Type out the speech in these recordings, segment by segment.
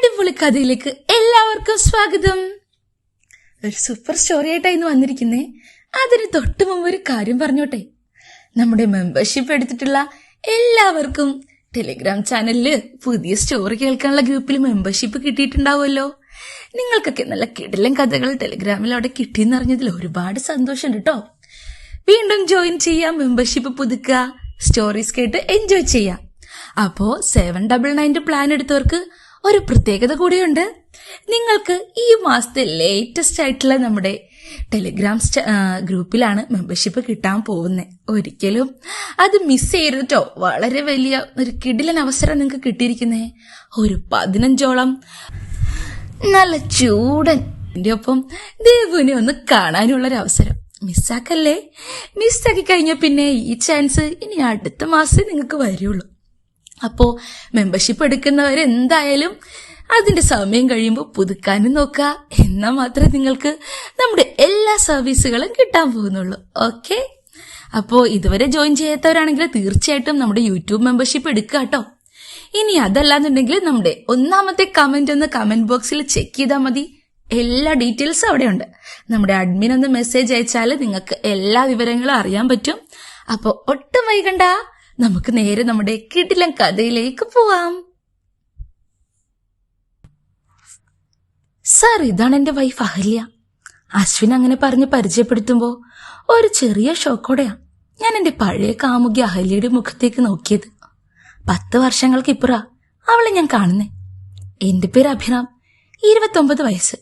അടിപൊളി കഥയിലേക്ക് എല്ലാവർക്കും സ്വാഗതം. ഒരു സൂപ്പർ സ്റ്റോറി ആയിട്ടാണ് ഇന്ന് വന്നിരിക്കുന്നേ. അതിന് തൊട്ട് മുമ്പ് ഒരു കാര്യം പറഞ്ഞോട്ടെ. നമ്മുടെ മെമ്പർഷിപ്പ് എടുത്തിട്ടുള്ള എല്ലാവർക്കും ടെലിഗ്രാം ചാനലിൽ പുതിയ സ്റ്റോറി കേൾക്കാനുള്ള ഗ്രൂപ്പിൽ മെമ്പർഷിപ്പ് കിട്ടിയിട്ടുണ്ടാവുമല്ലോ. നിങ്ങൾക്കൊക്കെ നല്ല കിടലൻ കഥകൾ ടെലിഗ്രാമിൽ അവിടെ കിട്ടിയെന്ന് അറിഞ്ഞതിൽ ഒരുപാട് സന്തോഷമുണ്ട് കേട്ടോ വീണ്ടും ജോയിൻ ചെയ്യാം മെമ്പർഷിപ്പ് പുതുക്കുക സ്റ്റോറീസ് കേട്ട് എൻജോയ് ചെയ്യാം. അപ്പോ സെവൻ ഡബിൾ നയന്റെ പ്ലാൻ എടുത്തവർക്ക് ഒരു പ്രത്യേകത കൂടിയുണ്ട്. നിങ്ങൾക്ക് ഈ മാസത്തെ ലേറ്റസ്റ്റ് ആയിട്ടുള്ള നമ്മുടെ ടെലിഗ്രാം ഗ്രൂപ്പിലാണ് മെമ്പർഷിപ്പ് കിട്ടാൻ പോകുന്നത് ഒരിക്കലും അത് മിസ് ചെയ്തിട്ടോ വളരെ വലിയ ഒരു കിടിലൻ അവസരം നിങ്ങൾക്ക് കിട്ടിയിരിക്കുന്നേ. ഒരു പതിനഞ്ചോളം നല്ല ചൂടൻ എന്റെ ഒപ്പം ദേവുവിനെ ഒന്ന് കാണാനുള്ളൊരു അവസരം. മിസ്സാക്കല്ലേ മിസ്സാക്കി കഴിഞ്ഞാൽ പിന്നെ ഈ ചാൻസ് ഇനി അടുത്ത മാസം നിങ്ങൾക്ക് വരുള്ളൂ. അപ്പോൾ മെമ്പർഷിപ്പ് എടുക്കുന്നവർ എന്തായാലും അതിന്റെ സമയം കഴിയുമ്പോൾ പുതുക്കാനും നോക്കുക എന്നാൽ മാത്രമേ നിങ്ങൾക്ക് നമ്മുടെ എല്ലാ സർവീസുകളും കിട്ടാൻ പോകുന്നുള്ളൂ. ഓക്കെ അപ്പോൾ ഇതുവരെ ജോയിൻ ചെയ്യാത്തവരാണെങ്കിൽ തീർച്ചയായിട്ടും നമ്മുടെ യൂട്യൂബ് മെമ്പർഷിപ്പ് എടുക്കുക കേട്ടോ ഇനി അതല്ലാന്നുണ്ടെങ്കിൽ നമ്മുടെ ഒന്നാമത്തെ കമന്റ് ഒന്ന് കമന്റ് ബോക്സിൽ ചെക്ക് ചെയ്താൽ മതി. എല്ലാ ഡീറ്റെയിൽസും അവിടെ ഉണ്ട് നമ്മുടെ അഡ്മിൻ ഒന്ന് മെസ്സേജ് അയച്ചാൽ നിങ്ങൾക്ക് എല്ലാ വിവരങ്ങളും അറിയാൻ പറ്റും. അപ്പോൾ ഒട്ടും വൈകണ്ട. നമുക്ക് നേരെ നമ്മുടെ കിടിലൻ കഥയിലേക്ക് പോവാം. സാർ ഇതാണ് എന്റെ വൈഫ് അഹല്യ. അശ്വിൻ അങ്ങനെ പറഞ്ഞ് പരിചയപ്പെടുത്തുമ്പോ ഒരു ചെറിയ ഷോക്കോടെയാ ഞാൻ എന്റെ പഴയ കാമുകി അഹല്യയുടെ മുഖത്തേക്ക് നോക്കിയത്. പത്ത് വർഷങ്ങൾക്ക് ഇപ്പുറ അവളെ ഞാൻ കാണുന്നേ. എന്റെ പേര് അഭിറാം. ഇരുപത്തൊമ്പത് വയസ്സ്.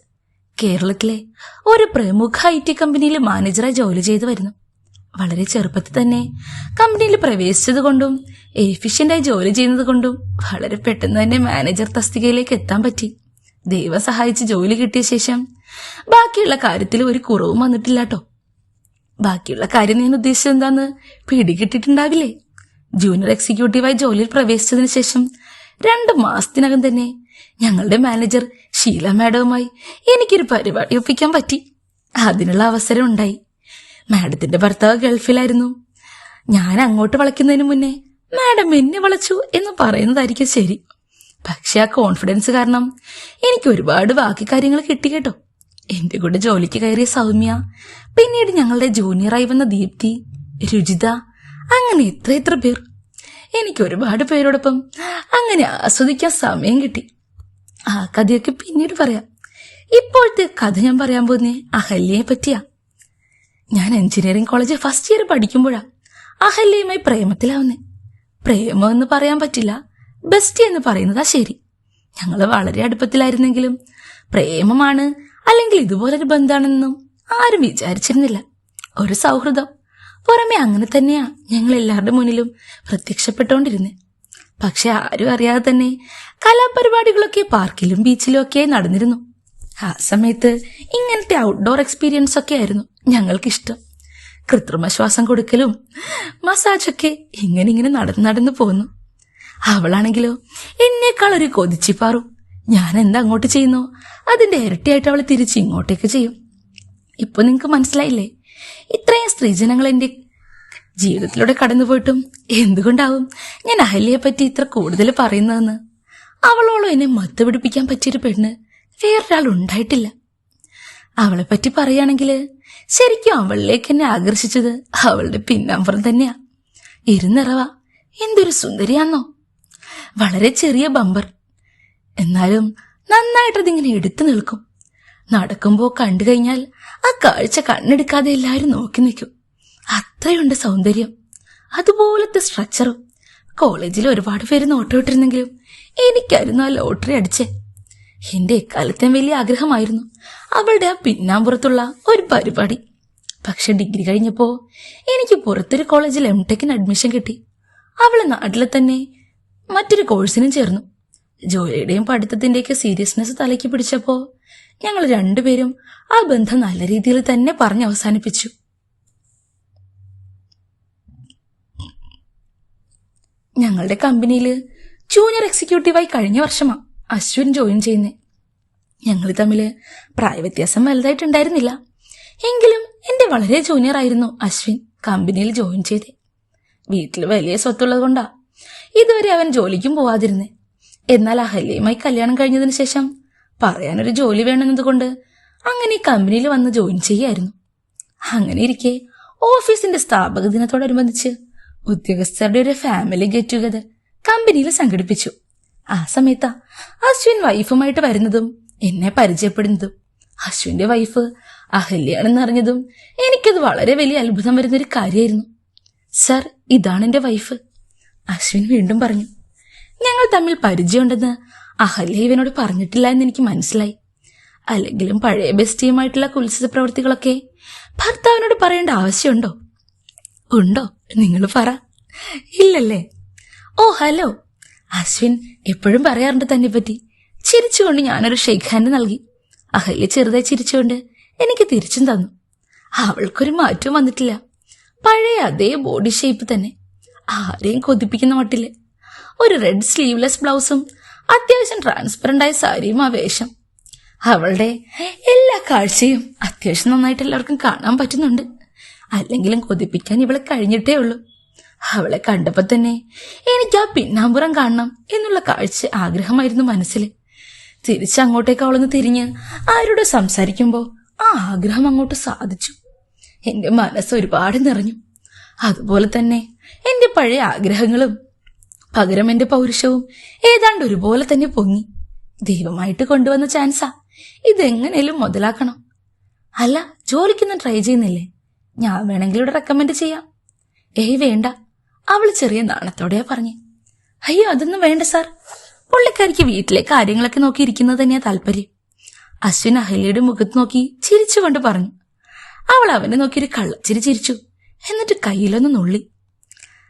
കേരളത്തിലെ ഒരു പ്രമുഖ ഐ ടി കമ്പനിയിൽ മാനേജറായി ജോലി ചെയ്തു വരുന്നു. വളരെ ചെറുപ്പത്തിൽ തന്നെ കമ്പനിയിൽ പ്രവേശിച്ചത് കൊണ്ടും എഫിഷ്യന്റായി ജോലി ചെയ്യുന്നത് കൊണ്ടും വളരെ പെട്ടെന്ന് തന്നെ മാനേജർ തസ്തികയിലേക്ക് എത്താൻ പറ്റി. ദൈവം സഹായിച്ച് ജോലി കിട്ടിയ ശേഷം ബാക്കിയുള്ള കാര്യത്തിൽ ഒരു കുറവും വന്നിട്ടില്ല കേട്ടോ ബാക്കിയുള്ള കാര്യം ഞാൻ ഉദ്ദേശിച്ചത് എന്താന്ന് പിടികിട്ടിട്ടുണ്ടാവില്ലേ? ജൂനിയർ എക്സിക്യൂട്ടീവായി ജോലിയിൽ പ്രവേശിച്ചതിന് ശേഷം രണ്ട് മാസത്തിനകം തന്നെ ഞങ്ങളുടെ മാനേജർ ഷീല മാഡവുമായി എനിക്കൊരു പരിപാടി ഒപ്പിക്കാൻ പറ്റി. അതിനുള്ള അവസരം ഉണ്ടായി. മാഡത്തിന്റെ ഭർത്താവ് ഗൾഫിലായിരുന്നു. ഞാൻ അങ്ങോട്ട് വളയ്ക്കുന്നതിന് മുന്നേ മാഡം എന്നെ വളച്ചു എന്ന് പറയുന്നതായിരിക്കും ശരി. പക്ഷെ ആ കോൺഫിഡൻസ് കാരണം എനിക്ക് ഒരുപാട് ബാക്കി കാര്യങ്ങൾ കിട്ടി കേട്ടോ. എന്റെ കൂടെ ജോലിക്ക് കയറിയ സൗമ്യ പിന്നീട് ഞങ്ങളുടെ ജൂനിയറായി വന്ന ദീപ്തി രുചിത അങ്ങനെ എത്ര എത്ര പേർ. എനിക്ക് ഒരുപാട് പേരോടൊപ്പം അങ്ങനെ ആസ്വദിക്കാൻ സമയം കിട്ടി. ആ കഥയൊക്കെ പിന്നീട് പറയാം. ഇപ്പോഴത്തെ കഥ ഞാൻ പറയാൻ പോകുന്നേ അഹല്യയെ പറ്റിയാ. ഞാൻ എഞ്ചിനീയറിംഗ് കോളേജിൽ ഫസ്റ്റ് ഇയർ പഠിക്കുമ്പോഴാ അഹല്യയുമായി പ്രേമത്തിലാവുന്നേ. പ്രേമം എന്ന് പറയാൻ പറ്റില്ല ബെസ്റ്റ് എന്ന് പറയുന്നതാ ശരി. ഞങ്ങൾ വളരെ അടുപ്പത്തിലായിരുന്നെങ്കിലും പ്രേമമാണ് അല്ലെങ്കിൽ ഇതുപോലൊരു ബന്ധാണെന്നും ആരും വിചാരിച്ചിരുന്നില്ല. ഒരു സൗഹൃദം. പുറമെ അങ്ങനെ തന്നെയാ ഞങ്ങൾ എല്ലാവരുടെ മുന്നിലും പ്രത്യക്ഷപ്പെട്ടുകൊണ്ടിരുന്നത് പക്ഷെ ആരും അറിയാതെ തന്നെ കലാപരിപാടികളൊക്കെ പാർക്കിലും ബീച്ചിലും ഒക്കെ നടന്നിരുന്നു. ആ സമയത്ത് ഇങ്ങനത്തെ ഔട്ട്ഡോർ എക്സ്പീരിയൻസ് ഒക്കെ ആയിരുന്നു. ഞങ്ങൾക്കിഷ്ടം. കൃത്രിമ ശ്വാസം കൊടുക്കലും മസാജൊക്കെ ഇങ്ങനെ ഇങ്ങനെ നടന്ന് നടന്നു പോന്നു അവളാണെങ്കിലോ എന്നേക്കാൾ ഒരു കൊതിച്ചിപ്പാറും. ഞാൻ എന്താ അങ്ങോട്ട് ചെയ്യുന്നോ? അതിന്റെ ഇരട്ടിയായിട്ട് അവൾ തിരിച്ച് ഇങ്ങോട്ടേക്ക് ചെയ്യും. ഇപ്പൊ നിങ്ങൾക്ക് മനസ്സിലായില്ലേ? ഇത്രയും സ്ത്രീജനങ്ങൾ എന്റെ ജീവിതത്തിലൂടെ കടന്നുപോയിട്ടും എന്തുകൊണ്ടാവും ഞാൻ അഹല്യയെ പറ്റി ഇത്ര കൂടുതൽ പറയുന്നതെന്ന്? അവളോളം എന്നെ മത്ത് പിടിപ്പിക്കാൻ പറ്റിയൊരു പെണ്ണ് വേറൊരാൾ ഉണ്ടായിട്ടില്ല. അവളെ പറ്റി പറയുകയാണെങ്കിൽ ശരിക്കും അവളിലേക്ക് എന്നെ ആകർഷിച്ചത് അവളുടെ പിന്നാമ്പുറം തന്നെയാ. ഇരുന്നിറവ എന്തൊരു സുന്ദരിയാന്നോ. വളരെ ചെറിയ ബമ്പർ. എന്നാലും നന്നായിട്ടതിങ്ങനെ എടുത്തു നിൽക്കും. നടക്കുമ്പോൾ കണ്ടു കഴിഞ്ഞാൽ ആ കാഴ്ച കണ്ണെടുക്കാതെ എല്ലാവരും നോക്കി നിൽക്കും. അത്രയുണ്ട് സൗന്ദര്യം. അതുപോലത്തെ സ്ട്രക്ചറും കോളേജിൽ ഒരുപാട് പേര് നോട്ടമിട്ടിരുന്നെങ്കിലും എനിക്കായിരുന്നു ആ ലോട്ടറി അടിച്ചേ. എന്റെ എക്കാലത്തെ വലിയ ആഗ്രഹമായിരുന്നു. അവളുടെ ആ പിന്നാമ്പുറത്തുള്ള ഒരു പരിപാടി. പക്ഷെ ഡിഗ്രി കഴിഞ്ഞപ്പോ എനിക്ക് പുറത്തൊരു കോളേജിൽ എം ടെക്കിന് അഡ്മിഷൻ കിട്ടി. അവളെ നാട്ടിലെ തന്നെ മറ്റൊരു കോഴ്സിനും ചേർന്നു. ജോലിയുടെയും പഠിത്തത്തിന്റെയൊക്കെ സീരിയസ്നെസ് തലയ്ക്ക് പിടിച്ചപ്പോ ഞങ്ങൾ രണ്ടുപേരും ആ ബന്ധം നല്ല രീതിയിൽ തന്നെ പറഞ്ഞ് അവസാനിപ്പിച്ചു. ഞങ്ങളുടെ കമ്പനിയിൽ ജൂനിയർ എക്സിക്യൂട്ടീവായി കഴിഞ്ഞ വർഷമാ. അശ്വിൻ ജോയിൻ ചെയ്യുന്നേ. ഞങ്ങൾ തമ്മിൽ പ്രായവ്യത്യാസം വലുതായിട്ടുണ്ടായിരുന്നില്ല. എങ്കിലും എന്റെ വളരെ ജൂനിയർ ആയിരുന്നു അശ്വിൻ കമ്പനിയിൽ ജോയിൻ ചെയ്തേ. വീട്ടിൽ വലിയ സ്വത്തുള്ളത് കൊണ്ടാ. ഇതുവരെ അവൻ ജോലിക്കും പോവാതിരുന്നേ. എന്നാൽ അഹല്യയുമായി കല്യാണം കഴിഞ്ഞതിന് ശേഷം പറയാനൊരു ജോലി വേണമെന്നതുകൊണ്ട് അങ്ങനെ കമ്പനിയിൽ വന്ന് ജോയിൻ ചെയ്യായിരുന്നു. അങ്ങനെ ഇരിക്കെ ഓഫീസിന്റെ സ്ഥാപക ദിനത്തോടനുബന്ധിച്ച് ഉദ്യോഗസ്ഥരുടെ ഒരു ഫാമിലി ഗെറ്റ് ടുഗദർ കമ്പനിയിൽ സംഘടിപ്പിച്ചു. ആ സമയത്ത് അശ്വിൻ വൈഫുമായിട്ട് വരുന്നതും എന്നെ പരിചയപ്പെടുന്നതും അശ്വിന്റെ വൈഫ് അഹല്യാണെന്ന് അറിഞ്ഞതും എനിക്കത് വളരെ വലിയ അത്ഭുതം വരുന്നൊരു കാര്യമായിരുന്നു സർ ഇതാണ് എന്റെ വൈഫ്. അശ്വിൻ വീണ്ടും പറഞ്ഞു. ഞങ്ങൾ തമ്മിൽ പരിചയമുണ്ടെന്ന് അഹല്യ ഇവനോട് പറഞ്ഞിട്ടില്ല എന്ന് എനിക്ക് മനസ്സിലായി. അല്ലെങ്കിലും പഴയ ബെസ്റ്റിയുമായിട്ടുള്ള കുത്സിത പ്രവൃത്തികളൊക്കെ ഭർത്താവിനോട് പറയേണ്ട ആവശ്യമുണ്ടോ? ഉണ്ടോ? നിങ്ങൾ പറ. ഇല്ലല്ലേ? ഓ ഹലോ. അശ്വിൻ എപ്പോഴും പറയാറുണ്ട് തന്നെ പറ്റി ചിരിച്ചുകൊണ്ട് ഞാനൊരു ഷെയ്ഖ് ഹാൻഡ് നൽകി. അഹല്യ ചെറുതായി ചിരിച്ചുകൊണ്ട് എനിക്ക് തിരിച്ചും തന്നു. അവൾക്കൊരു മാറ്റവും വന്നിട്ടില്ല. പഴയ അതേ ബോഡി ഷേപ്പ് തന്നെ. ആരെയും കൊതിപ്പിക്കുന്ന മട്ടിൽ. ഒരു റെഡ് സ്ലീവ്ലെസ് ബ്ലൗസും അത്യാവശ്യം ട്രാൻസ്പെറന്റ് ആയ സാരിയും ആ വേഷം. അവളുടെ എല്ലാ കാഴ്ചയും അത്യാവശ്യം നന്നായിട്ട് എല്ലാവർക്കും കാണാൻ പറ്റുന്നുണ്ട്. അല്ലെങ്കിലും കൊതിപ്പിക്കാൻ ഇവളെ കഴിഞ്ഞിട്ടേ ഉള്ളൂ. അവളെ കണ്ടപ്പോ തന്നെ എനിക്ക് ആ പിന്നാമ്പുറം കാണണം എന്നുള്ള കാഴ്ച ആഗ്രഹമായിരുന്നു മനസ്സിൽ. തിരിച്ചങ്ങോട്ടേക്ക് അവളൊന്ന് തിരിഞ്ഞ് ആരോട് സംസാരിക്കുമ്പോ ആ ആഗ്രഹം അങ്ങോട്ട് സാധിച്ചു. എന്റെ മനസ്സ് ഒരുപാട് നിറഞ്ഞു. അതുപോലെ തന്നെ എന്റെ പഴയ ആഗ്രഹങ്ങളും പകരം എന്റെ പൗരുഷവും ഏതാണ്ട് ഒരുപോലെ തന്നെ പൊങ്ങി. ദൈവമായിട്ട് കൊണ്ടുവന്ന ചാൻസാ. ഇതെങ്ങനെയും മുതലാക്കണം. അല്ല ജോലിക്കൊന്നും ട്രൈ ചെയ്യുന്നില്ലേ? ഞാൻ വേണമെങ്കിൽ ഇവിടെ റെക്കമെൻഡ് ചെയ്യാം. ഏയ് വേണ്ട. അവൾ ചെറിയ നാണത്തോടെയാ പറഞ്ഞു. അയ്യോ അതൊന്നും വേണ്ട സാർ. പുള്ളിക്കാരിക്ക് വീട്ടിലെ കാര്യങ്ങളൊക്കെ നോക്കി ഇരിക്കുന്നത് തന്നെയാ താല്പര്യം. അശ്വിൻ അഹല്യയുടെ മുഖത്ത് നോക്കി ചിരിച്ചുകൊണ്ട് പറഞ്ഞു. അവൾ അവനെ നോക്കി ഒരു കള്ളച്ചിരി ചിരിച്ചു. എന്നിട്ട് കയ്യിലൊന്ന് നുള്ളി.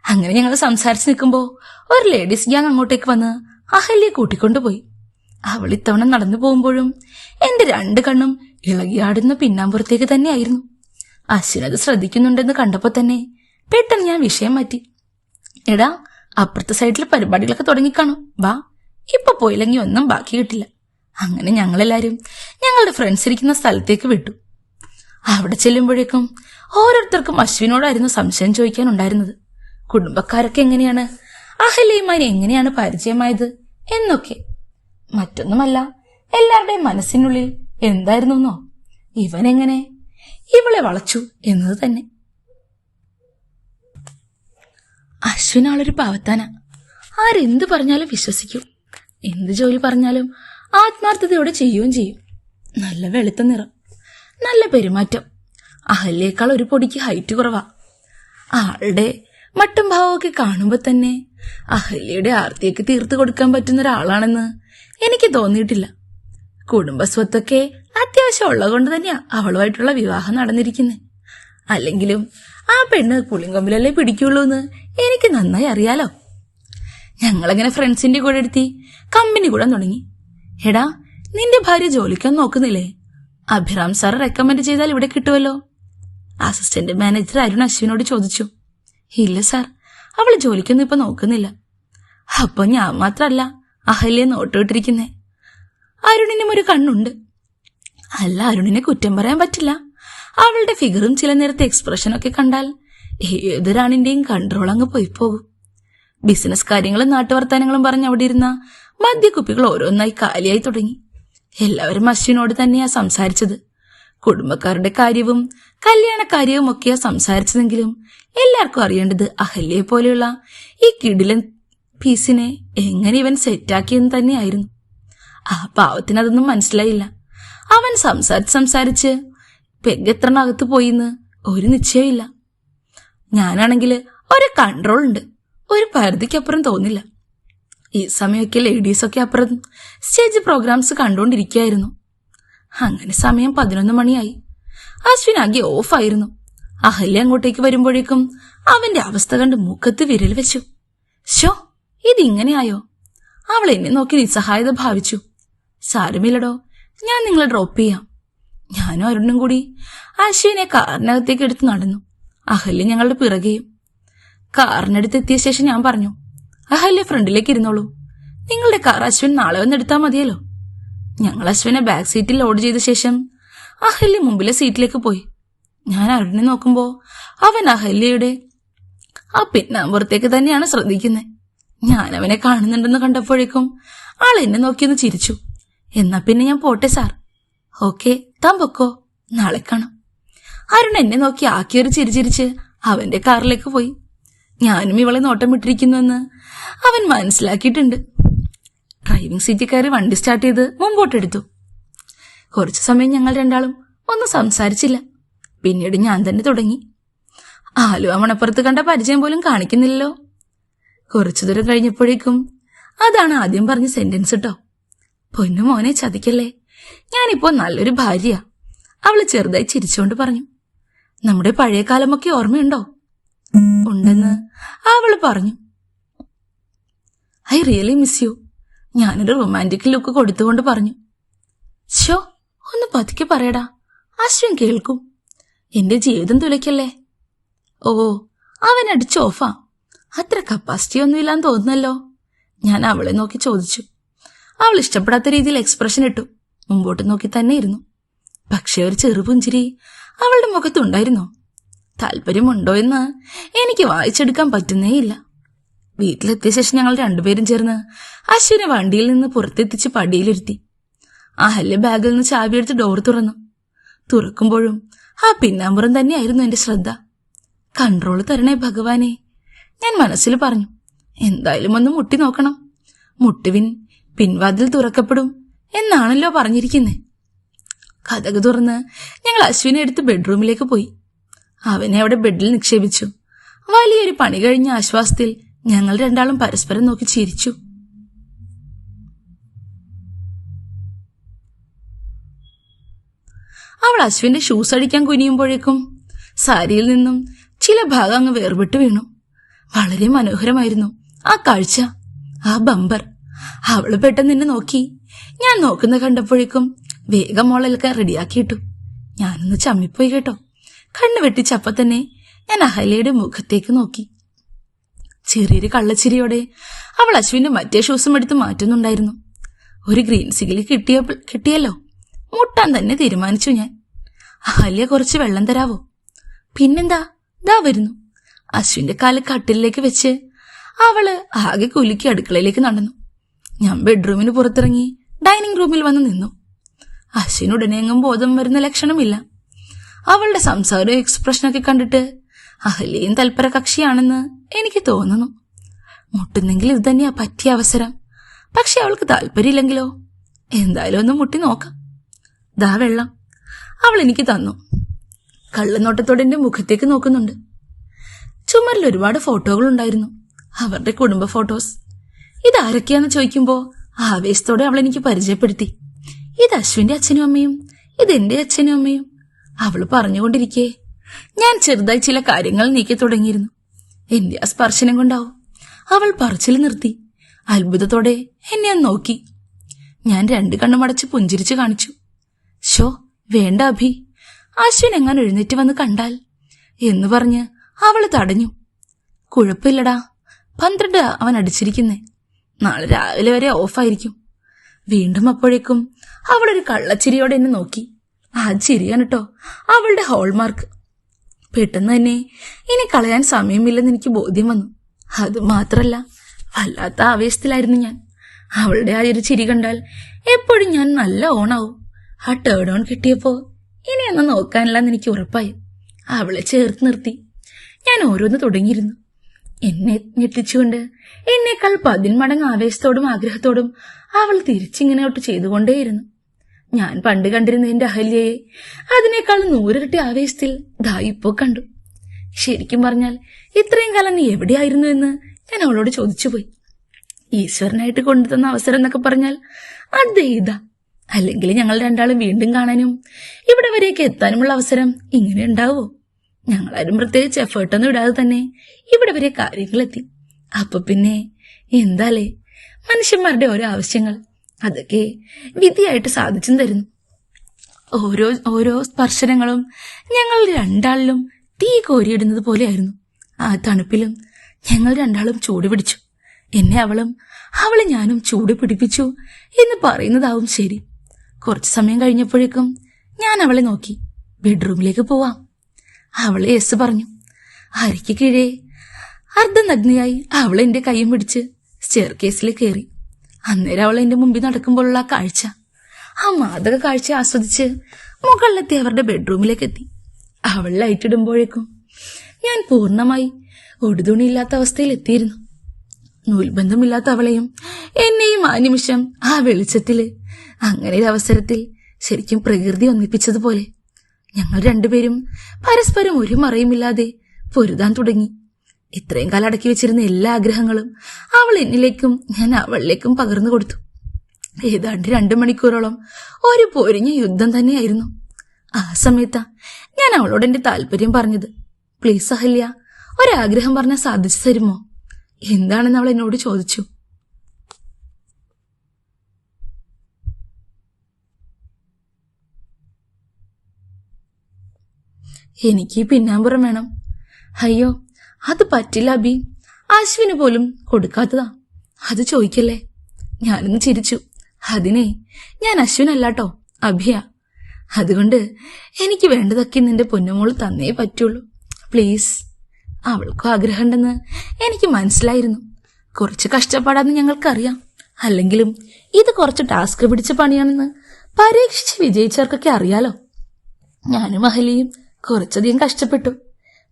അങ്ങനെ ഞങ്ങൾ സംസാരിച്ച് നിൽക്കുമ്പോ ഒരു ലേഡീസ് ഗ്യാങ് അങ്ങോട്ടേക്ക് വന്ന് അഹല്യെ കൂട്ടിക്കൊണ്ടുപോയി. അവൾ ഇത്തവണ നടന്നു പോകുമ്പോഴും എന്റെ രണ്ട് കണ്ണും ഇളകിയാടുന്ന പിന്നാമ്പുറത്തേക്ക് തന്നെയായിരുന്നു. അശ്വിനത് ശ്രദ്ധിക്കുന്നുണ്ടെന്ന് കണ്ടപ്പോൾ തന്നെ പെട്ടെന്ന് ഞാൻ വിഷയം മാറ്റി. എടാ അപ്പുറത്തെ സൈഡിൽ പരിപാടികളൊക്കെ തുടങ്ങിക്കാണും വാ. ഇപ്പൊ പോയില്ലെങ്കിൽ ഒന്നും ബാക്കി കിട്ടില്ല അങ്ങനെ ഞങ്ങളെല്ലാരും ഞങ്ങളുടെ ഫ്രണ്ട്സ് ഇരിക്കുന്ന സ്ഥലത്തേക്ക് വിട്ടു. അവിടെ ചെല്ലുമ്പോഴേക്കും ഓരോരുത്തർക്കും അശ്വിനോടായിരുന്നു സംശയം ചോദിക്കാനുണ്ടായിരുന്നത്. കുടുംബക്കാരൊക്കെ എങ്ങനെയാണ്? അഹല്യയുമായി എങ്ങനെയാണ് പരിചയമായത്? എന്നൊക്കെ. മറ്റൊന്നുമല്ല എല്ലാവരുടെയും മനസ്സിനുള്ളിൽ എന്തായിരുന്നോ ഇവനെങ്ങനെ? ഇവളെ വളച്ചു എന്നത് തന്നെ. അശ്വിൻ പാവത്താന. ആരെന്ത് പറഞ്ഞാലും വിശ്വസിക്കും. എന്ത് ജോലി പറഞ്ഞാലും ആത്മാർത്ഥതയോടെ ചെയ്യുകയും ചെയ്യും. നല്ല വെളുത്ത നിറം. നല്ല പെരുമാറ്റം. അഹല്യേക്കാൾ ഒരു പൊടിക്ക് ഹൈറ്റ് കുറവാ. ആളുടെ മട്ടും ഭാവമൊക്കെ കാണുമ്പോൾ തന്നെ അഹല്യയുടെ ആർത്തിയൊക്കെ തീർത്തു കൊടുക്കാൻ പറ്റുന്ന ഒരാളാണെന്ന് എനിക്ക് തോന്നിയിട്ടില്ല. കുടുംബസ്വത്തൊക്കെ അത്യാവശ്യം ഉള്ളത് കൊണ്ട് തന്നെയാ അവളുമായിട്ടുള്ള വിവാഹം നടന്നിരിക്കുന്നത് അല്ലെങ്കിലും ആ പെണ്ണ് പുളിങ്കൊമ്പിലല്ലേ പിടിക്കുള്ളൂ എന്ന് എനിക്ക് നന്നായി അറിയാലോ. ഞങ്ങളങ്ങനെ ഫ്രണ്ട്സിന്റെ കൂടെ എടുത്തി കമ്പനി കൂടെ തുടങ്ങി. എടാ നിന്റെ ഭാര്യ ജോലിക്കാൻ നോക്കുന്നില്ലേ? അഭിറാം സാർ റെക്കമെൻഡ് ചെയ്താൽ ഇവിടെ കിട്ടുമല്ലോ അസിസ്റ്റന്റ് മാനേജർ അരുൺ അശ്വിനോട് ചോദിച്ചു. ഇല്ല സാർ അവൾ ജോലിക്കൊന്നും ഇപ്പൊ നോക്കുന്നില്ല. അപ്പൊ ഞാൻ മാത്രല്ല അഹല്യ നോട്ടുവിട്ടിരിക്കുന്നേ അരുണിനും ഒരു കണ്ണുണ്ട്. അല്ല അരുണിനെ കുറ്റം പറയാൻ പറ്റില്ല. അവളുടെ ഫിഗറും ചില നേരത്തെ എക്സ്പ്രഷനൊക്കെ കണ്ടാൽ ഏതൊരാണിന്റെയും കൺട്രോൾ അങ്ങ് പോയി പോകും. ബിസിനസ് കാര്യങ്ങളും നാട്ടുവർത്താനങ്ങളും പറഞ്ഞ് അവിടെ ഇരുന്ന മദ്യക്കുപ്പികൾ ഓരോന്നായി കാലിയായി തുടങ്ങി. എല്ലാവരും അശ്വിനോട് തന്നെയാ സംസാരിച്ചത്. കുടുംബക്കാരുടെ കാര്യവും കല്യാണക്കാര്യവും ഒക്കെയാ സംസാരിച്ചതെങ്കിലും എല്ലാവർക്കും അറിയേണ്ടത് അഹല്യയെ പോലെയുള്ള ഈ കിടിലൻ പീസിനെ എങ്ങനെ ഇവൻ സെറ്റാക്കിയെന്ന് തന്നെയായിരുന്നു. ആ പാവത്തിന് അതൊന്നും മനസ്സിലായില്ല. അവൻ സംസാരിച്ച് സംസാരിച്ച് പെഗ്ഗെത്രണകത്ത് പോയിന്ന്? ഒരു നിശ്ചയമില്ല. ഞാനാണെങ്കിൽ ഒരു കൺട്രോൾ ഉണ്ട്. ഒരു പരിധിക്കപ്പുറം തോന്നില്ല. ഈ സമയമൊക്കെ ലേഡീസൊക്കെ അപ്പുറം സ്റ്റേജ് പ്രോഗ്രാംസ് കണ്ടുകൊണ്ടിരിക്കുകയായിരുന്നു അങ്ങനെ സമയം പതിനൊന്ന് മണിയായി. അശ്വിൻ ആകെ ഓഫായിരുന്നു അഹല്യ അങ്ങോട്ടേക്ക് വരുമ്പോഴേക്കും അവന്റെ അവസ്ഥ കണ്ട് മുഖത്ത് വിരൽ വെച്ചു. ഷോ ഇതിങ്ങനെയായോ? അവൾ എന്നെ നോക്കി നിസ്സഹായത ഭാവിച്ചു. സാരമില്ലടോ ഞാൻ നിങ്ങളെ ഡ്രോപ്പ് ചെയ്യാം. ഞാനും അരുണും കൂടി അശ്വിനെ കാറിനകത്തേക്ക് എടുത്ത് നടന്നു. അഹല്യ ഞങ്ങളുടെ പിറകെയും കാറിനടുത്ത് എത്തിയ ശേഷം ഞാൻ പറഞ്ഞു അഹല്യ ഫ്രണ്ടിലേക്ക് ഇരുന്നോളൂ. നിങ്ങളുടെ കാർ അശ്വിൻ നാളെ വന്ന് എടുത്താൽ മതിയല്ലോ. ഞങ്ങൾ അശ്വിനെ ബാക്ക് സീറ്റിൽ ലോഡ് ചെയ്ത ശേഷം അഹല്യ മുമ്പിലെ സീറ്റിലേക്ക് പോയി. ഞാൻ അരുണിനെ നോക്കുമ്പോൾ അവൻ അഹല്യയുടെ ആ പിന്നാമ്പുറത്തേക്ക് തന്നെയാണ് ശ്രദ്ധിക്കുന്നത് ഞാൻ അവനെ കാണുന്നുണ്ടെന്ന് കണ്ടപ്പോഴേക്കും ആൾ എന്നെ നോക്കിയൊന്ന് ചിരിച്ചു. എന്നാ പിന്നെ ഞാൻ പോട്ടെ സാർ. ഓക്കെ. താൻ പൊക്കോ? നാളെ കാണാം. അരുൺ എന്നെ നോക്കി ആക്കിയൊരു ചിരിചിരിച്ച് അവന്റെ കാറിലേക്ക് പോയി. ഞാനും ഇവളെ നോട്ടം വിട്ടിരിക്കുന്നുവെന്ന് അവൻ മനസ്സിലാക്കിയിട്ടുണ്ട്. ഡ്രൈവിംഗ് സീറ്റിൽ കയറി വണ്ടി സ്റ്റാർട്ട് ചെയ്ത് മുമ്പോട്ടെടുത്തു. കുറച്ചു സമയം ഞങ്ങൾ രണ്ടാളും ഒന്നും സംസാരിച്ചില്ല. പിന്നീട് ഞാൻ തന്നെ തുടങ്ങി. ആലുവ മണപ്പുറത്ത് കണ്ട പരിചയം പോലും കാണിക്കുന്നില്ലല്ലോ. കുറച്ചു ദൂരം കഴിഞ്ഞപ്പോഴേക്കും അതാണ് ആദ്യം പറഞ്ഞ സെന്റൻസ് കേട്ടോ പൊന്നു മോനെ ചതിക്കല്ലേ? ഞാനിപ്പോ നല്ലൊരു ഭാര്യ അവൾ ചെറുതായി ചിരിച്ചുകൊണ്ട് പറഞ്ഞു. നമ്മുടെ പഴയ കാലമൊക്കെ ഓർമ്മയുണ്ടോ? ഉണ്ടെന്ന് അവൾ പറഞ്ഞു. ഐ റിയലി മിസ് യു ഞാനൊരു റൊമാന്റിക് ലുക്ക് കൊടുത്തുകൊണ്ട് പറഞ്ഞു. ഷോ ഒന്ന് പതുക്കെ പറയടാ. അശ്വിൻ കേൾക്കും. എന്റെ ജീവിതം തുലയ്ക്കല്ലേ? ഓ അവൻ അടിച്ച് ഓഫാ അത്ര കപ്പാസിറ്റി ഒന്നുമില്ലാന്ന് തോന്നുന്നല്ലോ. ഞാൻ അവളെ നോക്കി ചോദിച്ചു. അവൾ ഇഷ്ടപ്പെടാത്ത രീതിയിൽ എക്സ്പ്രഷൻ ഇട്ടു. മുമ്പോട്ട് നോക്കി തന്നെ ഇരുന്നു പക്ഷെ ഒരു ചെറുപുഞ്ചിരി അവളുടെ മുഖത്തുണ്ടായിരുന്നു? താല്പര്യമുണ്ടോ എന്ന് എനിക്ക് വായിച്ചെടുക്കാൻ പറ്റുന്നേയില്ല. വീട്ടിലെത്തിയ ശേഷം ഞങ്ങൾ രണ്ടുപേരും ചേർന്ന് അശ്വിനെ വണ്ടിയിൽ നിന്ന് പുറത്തെത്തിച്ച് പടിയിലിരുത്തി. അഹല്യ ബാഗിൽ നിന്ന് ചാവിയെടുത്ത് ഡോർ തുറന്നു. തുറക്കുമ്പോഴും ആ പിന്നാമ്പുറം തന്നെയായിരുന്നു എന്റെ ശ്രദ്ധ. കൺട്രോൾ തരണേ ഭഗവാനെ ഞാൻ മനസ്സിൽ പറഞ്ഞു. എന്തായാലും ഒന്ന് മുട്ടി നോക്കണം. മുട്ടുവിൻ പിൻവാതിൽ തുറക്കപ്പെടും. എന്നാണല്ലോ പറഞ്ഞിരിക്കുന്നത് കഥക് തുറന്ന് ഞങ്ങൾ അശ്വിനെ എടുത്ത് ബെഡ്റൂമിലേക്ക് പോയി. അവനെ അവിടെ ബെഡിൽ നിക്ഷേപിച്ചു. വലിയൊരു പണി കഴിഞ്ഞ ആശ്വാസത്തിൽ ഞങ്ങൾ രണ്ടാളും പരസ്പരം നോക്കി ചിരിച്ചു. അവൾ അശ്വിന്റെ ഷൂസ് അടിക്കാൻ കുനിയുമ്പോഴേക്കും സാരിയിൽ നിന്നും ചില ഭാഗം അങ്ങ് വേർപെട്ട് വീണു. വളരെ മനോഹരമായിരുന്നു ആ കാഴ്ച ആ ബമ്പർ. അവൾ പെട്ടെന്ന് എന്നെ നോക്കി. ഞാൻ നോക്കുന്ന കണ്ടപ്പോഴേക്കും വേഗം മോളെല്ലാം റെഡിയാക്കിയിട്ടു. ഞാനൊന്ന് ചമ്മിപ്പോയി കേട്ടോ. കണ്ണു വെട്ടിച്ചപ്പ തന്നെ ഞാൻ അഹല്യയുടെ മുഖത്തേക്ക് നോക്കി. ചെറിയൊരു കള്ളച്ചിരിയോടെ അവൾ അശ്വിന്റെ മറ്റേ ഷൂസും എടുത്ത് മാറ്റുന്നുണ്ടായിരുന്നു. ഒരു ഗ്രീൻ സിഗിൽ കിട്ടിയ കിട്ടിയല്ലോ. മുട്ടാൻ തന്നെ തീരുമാനിച്ചു ഞാൻ. അഹല്യ കുറച്ച് വെള്ളം തരാവോ? പിന്നെന്താ? ദാ വരുന്നു. അശ്വിന്റെ കാൽ കട്ടിലേക്ക് വെച്ച് അവൾ ആകെ കുലുക്കി അടുക്കളയിലേക്ക് നടന്നു. ഞാൻ ബെഡ്റൂമിന് പുറത്തിറങ്ങി ഡൈനിങ് റൂമിൽ വന്ന് നിന്നു. അശ്വിനുടനെ എങ്ങും ബോധം വരുന്ന ലക്ഷണമില്ല. അവളുടെ സംസാരവും എക്സ്പ്രഷനൊക്കെ കണ്ടിട്ട് അഹല്യയും തൽപര കക്ഷിയാണെന്ന് എനിക്ക് തോന്നുന്നു. മുട്ടുന്നെങ്കിൽ ഇത് തന്നെയാ പറ്റിയ അവസരം. പക്ഷെ അവൾക്ക് താല്പര്യമില്ലെങ്കിലോ? എന്തായാലും ഒന്ന് മുട്ടി നോക്കാം. ദാ വെള്ളം. അവൾ എനിക്ക് തന്നു. കള്ളനോട്ടത്തോടെ എന്റെ മുഖത്തേക്ക് നോക്കുന്നുണ്ട്. ചുമരിൽ ഒരുപാട് ഫോട്ടോകൾ ഉണ്ടായിരുന്നു അവരുടെ കുടുംബ ഫോട്ടോസ് ഇതാരൊക്കെയാന്ന് ചോദിക്കുമ്പോ ആവേശത്തോടെ അവൾ എനിക്ക് പരിചയപ്പെടുത്തി. ഇത് അശ്വിന്റെ അച്ഛനും അമ്മയും ഇത് എന്റെ അച്ഛനും അമ്മയും. അവൾ പറഞ്ഞുകൊണ്ടിരിക്കേ. ഞാൻ ചെറുതായി ചില കാര്യങ്ങൾ നീക്കി തുടങ്ങിയിരുന്നു. എന്റെ ആ സ്പർശനം കൊണ്ടാവും. അവൾ പറച്ചിൽ നിർത്തി. അത്ഭുതത്തോടെ എന്നെ നോക്കി. ഞാൻ രണ്ട് കണ്ണുമടച്ച് പുഞ്ചിരിച്ചു കാണിച്ചു. ഷോ വേണ്ട അഭി. അശ്വിൻ എങ്ങാൻ എഴുന്നേറ്റ് വന്ന് കണ്ടാൽ എന്ന് പറഞ്ഞ് അവൾ തടഞ്ഞു. കുഴപ്പമില്ലടാ. പന്ത്രണ്ട് അവൻ അടിച്ചിരിക്കുന്നേ. നാളെ രാവിലെ വരെ ഓഫായിരിക്കും. വീണ്ടും അപ്പോഴേക്കും അവളൊരു കള്ളച്ചിരിയോടെ എന്നെ നോക്കി. ആ ചിരിയാണ് കേട്ടോ അവളുടെ ഹോൾമാർക്ക്. പെട്ടെന്ന് തന്നെ ഇനി കളയാൻ സമയമില്ലെന്ന് എനിക്ക് ബോധ്യം വന്നു. അത് മാത്രല്ല വല്ലാത്ത ആവേശത്തിലായിരുന്നു ഞാൻ. അവളുടെ ആ ഒരു ചിരി കണ്ടാൽ എപ്പോഴും ഞാൻ നല്ല ഓണാവും. ആ ടേൺ ഓൺ കിട്ടിയപ്പോ ഇനി ഒന്ന് നോക്കാനില്ലെന്ന് എനിക്ക് ഉറപ്പായി. അവളെ ചേർത്ത് നിർത്തി. ഞാൻ ഓരോന്ന് തുടങ്ങിയിരുന്നു. എന്നെ ഞെട്ടിച്ചുകൊണ്ട് എന്നേക്കാൾ പതിന്മടങ്ങ് ആവേശത്തോടും ആഗ്രഹത്തോടും അവൾ തിരിച്ചിങ്ങനെയോട്ട് ചെയ്തുകൊണ്ടേയിരുന്നു. ഞാൻ പണ്ട് കണ്ടിരുന്ന എന്റെ അഹല്യയെ അതിനേക്കാൾ നൂറിരട്ടി ആവേശത്തിൽ ദാ ഇപ്പോ കണ്ടു. ശരിക്കും പറഞ്ഞാൽ ഇത്രയും കാലം നീ എവിടെയായിരുന്നു എന്ന് ഞാൻ അവളോട് ചോദിച്ചുപോയി. ഈശ്വരനായിട്ട് കൊണ്ടുതന്ന അവസരം എന്നൊക്കെ പറഞ്ഞാൽ അത് ഇതാ. അല്ലെങ്കിൽ ഞങ്ങൾ രണ്ടാളും വീണ്ടും കാണാനും ഇവിടെ വരെയൊക്കെ എത്താനുമുള്ള അവസരം ഇങ്ങനെ ഉണ്ടാവോ ഞങ്ങളാരും പ്രത്യേകിച്ച് എഫേർട്ടൊന്നും ഇടാതെ തന്നെ ഇവിടെ വരെ കാര്യങ്ങളെത്തി. അപ്പൊ പിന്നെ എന്താലേ? മനുഷ്യന്മാരുടെ ഓരോ ആവശ്യങ്ങൾ അതൊക്കെ വിധിയായിട്ട് സാധിച്ചും തരുന്നു. ഓരോ ഓരോ സ്പർശനങ്ങളും ഞങ്ങൾ രണ്ടാളിലും തീ കോരിയിടുന്നത് പോലെയായിരുന്നു. ആ തണുപ്പിലും ഞങ്ങൾ രണ്ടാളും ചൂട് പിടിച്ചു. എന്നെ അവളും അവളെ ഞാനും ചൂട് പിടിപ്പിച്ചു എന്ന് പറയുന്നതാവും ശരി. കുറച്ചു സമയം കഴിഞ്ഞപ്പോഴേക്കും ഞാൻ അവളെ നോക്കി. ബെഡ്റൂമിലേക്ക് പോവാം. അവളെ യേസ് പറഞ്ഞു അരയ്ക്ക് കീഴേ. അർദ്ധനഗ്നിയായി അവൾ എന്റെ കൈയും പിടിച്ച് സ്റ്റെയർ കേസിൽ കയറി. അന്നേരം അവൾ എന്റെ മുമ്പിൽ നടക്കുമ്പോഴുള്ള ആ കാഴ്ച. ആ മാതക കാഴ്ച ആസ്വദിച്ച് മുകളിലെത്തി അവരുടെ ബെഡ്റൂമിലേക്ക് എത്തി. അവൾ ലൈറ്റ് ഇടുമ്പോഴേക്കും ഞാൻ പൂർണമായി ഒടുതുണിയില്ലാത്ത അവസ്ഥയിൽ എത്തിയിരുന്നു. നൂൽബന്ധമില്ലാത്ത അവളെയും എന്നെയും ആ നിമിഷം ആ വെളിച്ചത്തിൽ അങ്ങനെ ഒരു അവസരത്തിൽ ശരിക്കും പ്രകൃതി ഒന്നിപ്പിച്ചതുപോലെ ഞങ്ങൾ രണ്ടുപേരും പരസ്പരം ഒരു മറയുമില്ലാതെ പൊരുതാൻ തുടങ്ങി. ഇത്രയും കാലം അടക്കി വെച്ചിരുന്ന എല്ലാ ആഗ്രഹങ്ങളും അവൾ എന്നിലേക്കും ഞാൻ അവളിലേക്കും പകർന്നു കൊടുത്തു. ഏതാണ്ട് രണ്ടു മണിക്കൂറോളം ഒരു പൊരിഞ്ഞ യുദ്ധം തന്നെയായിരുന്നു. ആ സമയത്താ ഞാൻ അവളോട് എന്റെ താല്പര്യം പറഞ്ഞത്. പ്ലീസ് അഹല്യ ഒരാഗ്രഹം പറഞ്ഞാൽ സാധിച്ചു തരുമോ? എന്താണെന്ന് അവൾ എന്നോട് ചോദിച്ചു. എനിക്ക് പിന്നാമ്പുറം വേണം. അയ്യോ അത് പറ്റില്ല അബി. അശ്വിന് പോലും കൊടുക്കാത്തതാ. അത് ചോദിക്കല്ലേ? ഞാനൊന്ന് ചിരിച്ചു. അതിനെ ഞാൻ അശ്വിനല്ലാട്ടോ അഭിയ. അതുകൊണ്ട് എനിക്ക് വേണ്ടതൊക്കെ നിന്റെ പൊന്നുമോൾ തന്നേ പറ്റുള്ളൂ. പ്ലീസ്. അവൾക്കും ആഗ്രഹമുണ്ടെന്ന് എനിക്ക് മനസ്സിലായിരുന്നു. കുറച്ച് കഷ്ടപ്പാടാന്ന് ഞങ്ങൾക്കറിയാം. അല്ലെങ്കിലും ഇത് കുറച്ച് ടാസ്ക് പിടിച്ച പണിയാണെന്ന് പരീക്ഷിച്ച് വിജയിച്ചവർക്കൊക്കെ അറിയാലോ. ഞാനും അഹലിയും കുറച്ചധികം കഷ്ടപ്പെട്ടു.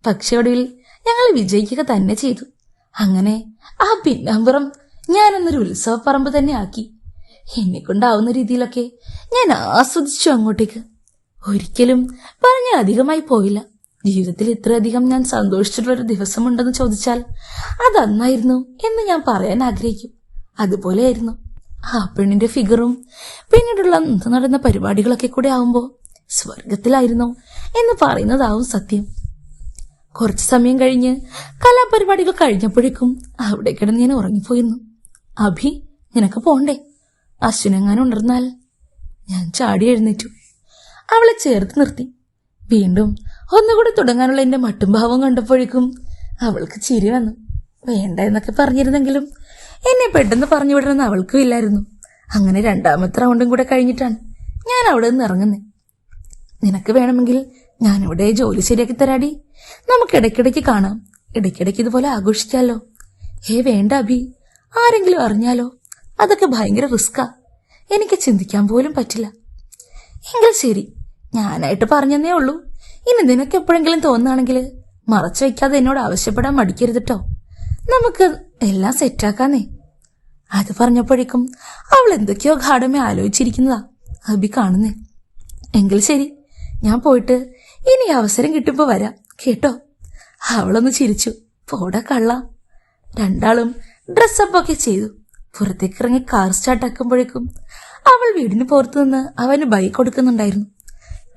പക്ഷെ ഒടുവിൽ ഞങ്ങൾ വിജയിക്കുക തന്നെ ചെയ്തു. അങ്ങനെ ആ പിന്നാമ്പുറം ഞാനൊന്നൊരു ഉത്സവപ്പറമ്പ് തന്നെ ആക്കി. എന്നെ കൊണ്ടാവുന്ന രീതിയിലൊക്കെ ഞാൻ ആസ്വദിച്ചു അങ്ങോട്ടേക്ക്. ഒരിക്കലും പറഞ്ഞ അധികമായി പോയില്ല ജീവിതത്തിൽ ഇത്രയധികം ഞാൻ സന്തോഷിച്ചിട്ടുള്ള ഒരു ദിവസമുണ്ടെന്ന് ചോദിച്ചാൽ അതന്നായിരുന്നു എന്ന് ഞാൻ പറയാൻ ആഗ്രഹിക്കും. അതുപോലെയായിരുന്നു. ആ പെണ്ണിന്റെ ഫിഗറും പിന്നീടുള്ള നടന്ന പരിപാടികളൊക്കെ കൂടെ ആവുമ്പോ സ്വർഗത്തിലായിരുന്നു എന്ന് പറയുന്നതാവും സത്യം. കുറച്ചു സമയം കഴിഞ്ഞ് കലാപരിപാടികൾ കഴിഞ്ഞപ്പോഴേക്കും അവിടെ കിടന്ന് ഞാൻ ഉറങ്ങിപ്പോയിരുന്നു. അഭി നിനക്ക് പോണ്ടേ? അശ്വിനെങ്ങാനും ഉണർന്നാൽ ഞാൻ ചാടി എഴുന്നേറ്റു. അവളെ ചേർത്ത് നിർത്തി. വീണ്ടും ഒന്നുകൂടി തുടങ്ങാനുള്ള എന്റെ മട്ടും ഭാവം കണ്ടപ്പോഴേക്കും അവൾക്ക് ചിരി വന്നു. വേണ്ട എന്നൊക്കെ പറഞ്ഞിരുന്നെങ്കിലും എന്നെ പെട്ടെന്ന് പറഞ്ഞു വിടണമെന്ന് അവൾക്കും ഇല്ലായിരുന്നു. അങ്ങനെ രണ്ടാമത്തെ റൗണ്ടും കൂടെ കഴിഞ്ഞിട്ടാണ് ഞാൻ അവിടെ നിന്ന് ഇറങ്ങുന്നത്. നിനക്ക് വേണമെങ്കിൽ ഞാനിവിടെ ജോലി ശരിയാക്കി തരാടി. നമുക്ക് ഇടയ്ക്കിടയ്ക്ക് കാണാം. ഇടയ്ക്കിടയ്ക്ക് ഇതുപോലെ ആഘോഷിക്കാലോ ഹേ വേണ്ട അഭി. ആരെങ്കിലും അറിഞ്ഞാലോ? അതൊക്കെ ഭയങ്കര റിസ്ക്കാ. എനിക്ക് ചിന്തിക്കാൻ പോലും പറ്റില്ല. എങ്കിൽ ശരി ഞാനായിട്ട് പറഞ്ഞെന്നേ ഉള്ളൂ. ഇനി നിനക്ക് എപ്പോഴെങ്കിലും തോന്നുകയാണെങ്കിൽ മറച്ചു വയ്ക്കാതെ എന്നോട് ആവശ്യപ്പെടാൻ മടിക്കരുത് കേട്ടോ നമുക്ക് എല്ലാം സെറ്റാക്കാന്നേ. അത് പറഞ്ഞപ്പോഴേക്കും അവൾ എന്തൊക്കെയോ ഗാഠമേ ആലോചിച്ചിരിക്കുന്നതാ. അഭി കാണുന്നേ. എങ്കിൽ ശരി ഞാൻ പോയിട്ട് ഇനി അവസരം കിട്ടുമ്പോ വരാം. കേട്ടോ? അവളൊന്ന് ചിരിച്ചു. പോടാ കള്ള. രണ്ടാളും ഡ്രസ്സപ്പ് ഒക്കെ ചെയ്തു. പുറത്തേക്ക് ഇറങ്ങി കാർ സ്റ്റാർട്ട് ആക്കുമ്പോഴേക്കും അവൾ വീടിന് പുറത്തു നിന്ന് അവന് ബൈക്ക് കൊടുക്കുന്നുണ്ടായിരുന്നു.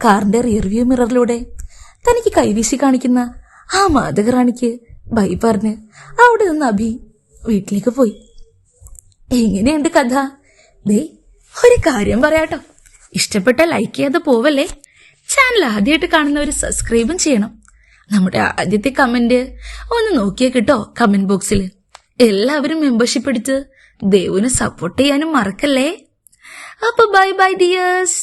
കാറിന്റെ റിയർവ്യൂ മിററിലൂടെ തനിക്ക് കൈവീശി കാണിക്കുന്ന ആ മാതകറാണിക്ക് ബൈ പറഞ്ഞ് അവിടെ നിന്ന് അഭി വീട്ടിലേക്ക് പോയി. എങ്ങനെയുണ്ട് കഥ? ദേ ഒരു കാര്യം പറയാട്ടോ. ഇഷ്ടപ്പെട്ട ലൈക്ക് ചെയ്യാതെ പോവല്ലേ? ചാനൽ ആദ്യമായിട്ട് കാണുന്നവർ സബ്സ്ക്രൈബും ചെയ്യണം. നമ്മുടെ ആദ്യത്തെ കമന്റ് ഒന്ന് നോക്കിയേ കിട്ടോ കമന്റ് ബോക്സിൽ എല്ലാവരും മെമ്പർഷിപ്പ് എടുത്ത് ദേവുവിനെ സപ്പോർട്ട് ചെയ്യാനും മറക്കല്ലേ? അപ്പൊ ബൈ ബൈ ഡിയേഴ്സ്